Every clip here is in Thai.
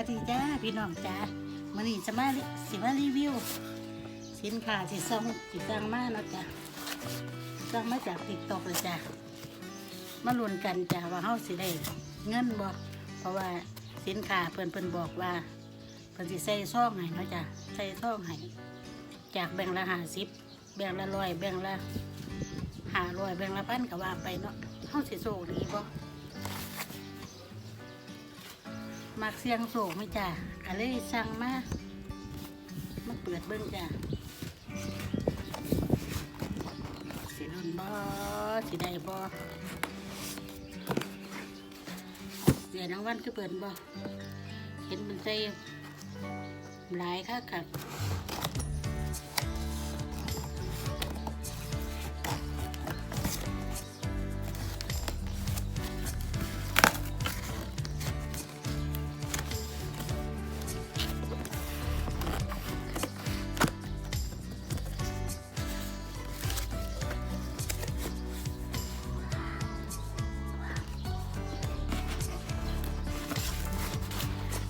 วัสดีจ้าพี่น้องจ้ามื่อนี้จะมาสิมารีวิว สินค้าที่ส่งสิสั่งมาเนาะจ้าสั่งมาจากติ๊กต็อกเลยจ้ามาลุ้นกันจ้าว่าเฮาสิได้เงินบ่เพราะว่าสินค้าเพิ่นเพิ่นบอกว่าเพิ่นสิใส่ซองให้เนาะจ้าใส่ซองให้จากแบ่งละห้าสิบแบ่งละร้อยแบ่งละห้าร้อยแบ่งละพันก็ว่าไปเนาะเฮาสิโชคดีบ่ มักเสียงโศกไหมจ้ะก็เลยสั่งมามาเปิดเบิ้งจ้ะสิรุนบอสิได้บอเดี๋ยวน้องวันก็เปิดบอเห็นมันใจหลายค่ะกับ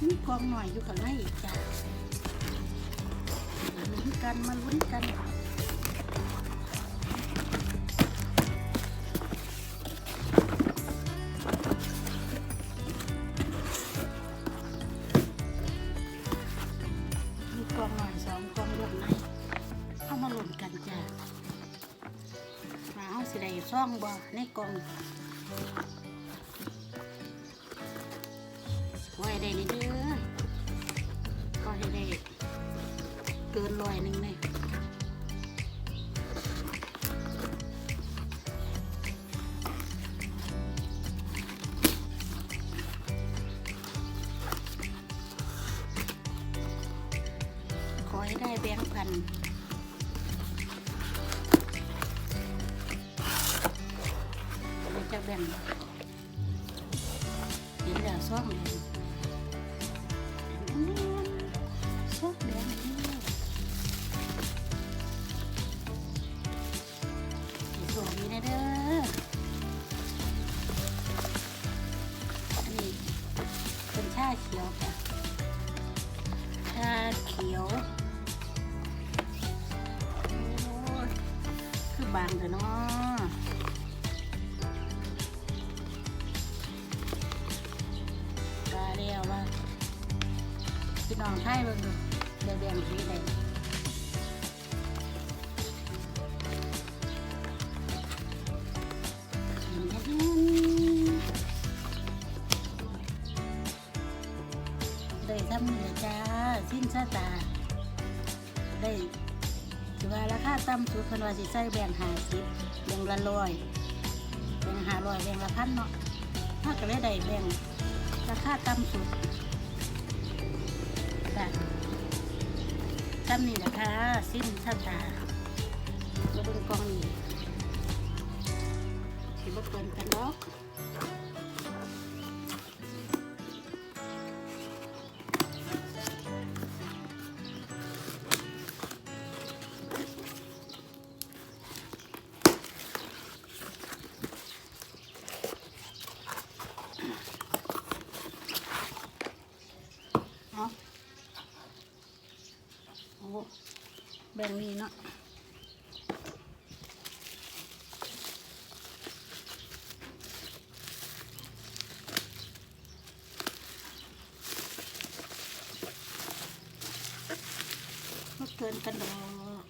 มีกองหน่อยอยู่กับไรอีกจ้ะมาลุ้นกันมาลุ้นกันมีกองหน่อยสองกองรวมไหนเอามาลุ้นกันจ้ะมาเอาสิได้ซ่องบ่ในกองไว้ได้นี่เด้ กินร้อยหนึ่งเลยขอให้ได้แบงค์พันจะแบ่งเห็นแล้วซ่องเลย สวยนะเด้ออันนี้เป็นชาเขียวค่ะ ชาเขียวโอ้คือบางเลยเนาะปลาเรียวว่าพี่น้องไทยเบิ่งดูแดงๆสีแดง สิ้นชะตา ได้ถือว่าราคาต่ำสุดเพิ่นว่าสิใส่แบ่งหาสิบแบ่งละร้อยแบ่งหาร้อยแบ่งละพันเนาะถ้าก็เลยได้แบ่งราคาต่ำสุดค่ะตั้มนี่นะคะสิ้นท่าตามาเบิ่งกองนี่สิบ่เกินกันเนาะ แบ่งนี้เนาะมเกินกันดอก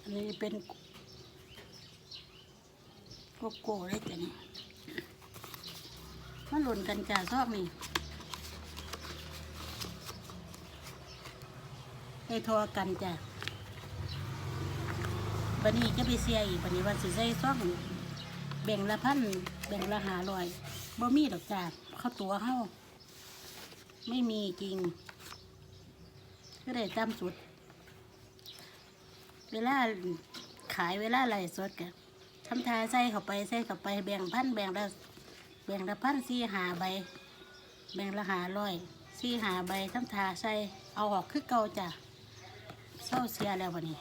อันนี้เป็นโกโก้ได้จ้ะนี่มาหล่นกันจ่าซอกนี่ ให้ทอกันจ้ะบันนี้จะไปเสียอีกบันนี้วันสิใส่ซ่องแบ่งละพันแบ่งละหาลอยบ่มีดอกจ้ะเข้าตัวเข้าไม่มีจริง ก็ได้ตามสุด เวลาขายเวลาไหลสดกันทำทาใส่เข้าไปใส่เข้าไปแบ่งพันแบ่งละแบ่งละพันสี่หาใบ แบ่งละหาร้อยสี่หาใบทำทาใส่เอาออกคือเก่าจ้ะ เศร้าเสียแล้ววันนี้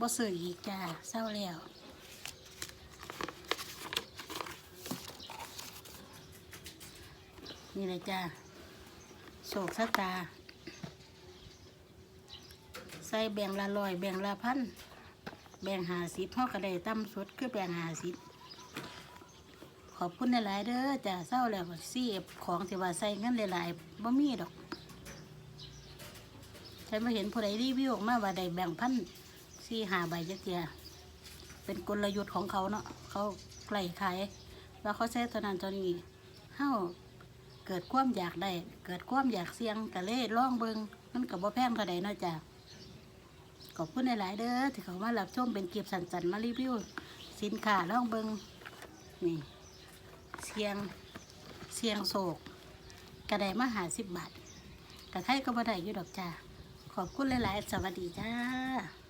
บ่ซื้ออีกจ้าเศร้าแล้วนี่เลยจ้าโศกสตา ใส่แบ่งละร้อยแบ่งละพันแบ่งหาสิบเฮาก็ได้ต่ำสุดคือแบ่งหาสิบขอบคุณหลาย ๆ เด้อจ้าเศร้าแล้วซีบของที่ว่าใส่เงินหลาย ๆบ่มีดอก ใช่มาเห็นผู้ใดรีวิวออกมาว่าได้แบ่งพันสี่หาใบจักเจียเป็นกลยุทธ์ของเขาเนาะเขาไกลขายว่าเขาใช้ตัวนั้นตัวนี้เฮ้าเกิดความอยากได้ เกิดความอยากเสี่ยงก็เลยลองเบิงมันก็บ่แพงเท่าใดเนาะจ้าขอบคุณหลาย ๆ เด้อที่เขามารับชมเป็นเก็บสันสันมารีวิวสินค้าลองเบิงนี่เสียงเสียงโศกกระไดมาหาสิบบาทกระไทยก็บ่ได้อยู่ดอกจ้า ขอบคุณหลาย ๆ สวัสดีจ้า